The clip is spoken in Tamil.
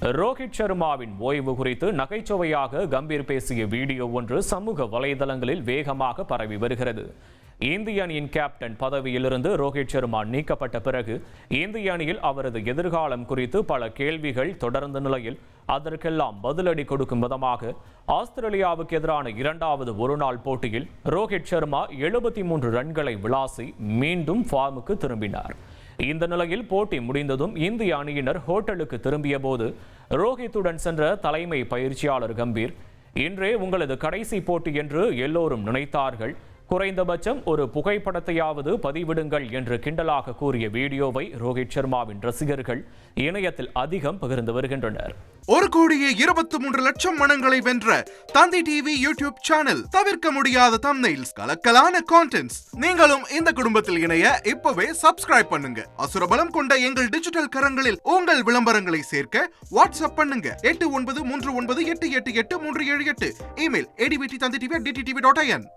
ரோஹித் சர்மாவின் ஓய்வு குறித்து நகைச்சுவையாக கம்பீர் பேசிய வீடியோ ஒன்று சமூக வலைதளங்களில் வேகமாக பரவி வருகிறது. இந்திய அணியின் கேப்டன் பதவியிலிருந்து ரோஹித் சர்மா நீக்கப்பட்ட பிறகு இந்திய அணியில் அவரது எதிர்காலம் குறித்து பல கேள்விகள் தொடர்ந்த நிலையில் அதற்கெல்லாம் பதிலடி கொடுக்கும் விதமாக ஆஸ்திரேலியாவுக்கு எதிரான இரண்டாவது ஒருநாள் போட்டியில் ரோஹித் சர்மா எழுபத்தி மூன்று ரன்களை விளாசி மீண்டும் ஃபார்முக்கு திரும்பினார். இந்த நிலையில் போட்டி முடிந்ததும் இந்திய அணியினர் ஹோட்டலுக்கு திரும்பிய போது ரோஹித்துடன் சென்ற தலைமை பயிற்சியாளர் கம்பீர் இன்றே உங்களது கடைசி போட்டி என்று எல்லோரும் நினைத்தார்கள். குறைந்தபட்சம் ஒரு புகைப்படத்தையாவது பதிவிடுங்கள் என்று கிண்டலாக கூறிய வீடியோவை ரோஹித் சர்மாவின் ரசிகர்கள் இணையத்தில் அதிகம் பகிர்ந்து வருகின்றனர். ஒரு கோடியே இருபத்தி மூன்று லட்சம் மனங்களை வென்ற தந்தி டிவி யூடியூப் சேனல் தவிர்க்க முடியாத தம்னைல்ஸ் கலக்கலான கான்டென்ட்ஸ் நீங்களும் இந்த குடும்பத்தில் இணைய இப்பவே சப்ஸ்கிரைப் பண்ணுங்க. அசுரபலம் கொண்ட எங்கள் டிஜிட்டல் கரங்களில் உங்கள் விளம்பரங்களை சேர்க்க வாட்ஸ்அப் பண்ணுங்க. எட்டு ஒன்பது மூன்று ஒன்பது எட்டு எட்டு எட்டு மூன்று ஏழு எட்டு. Email ஏடிபிடி Thanthi TV DT TV dot IN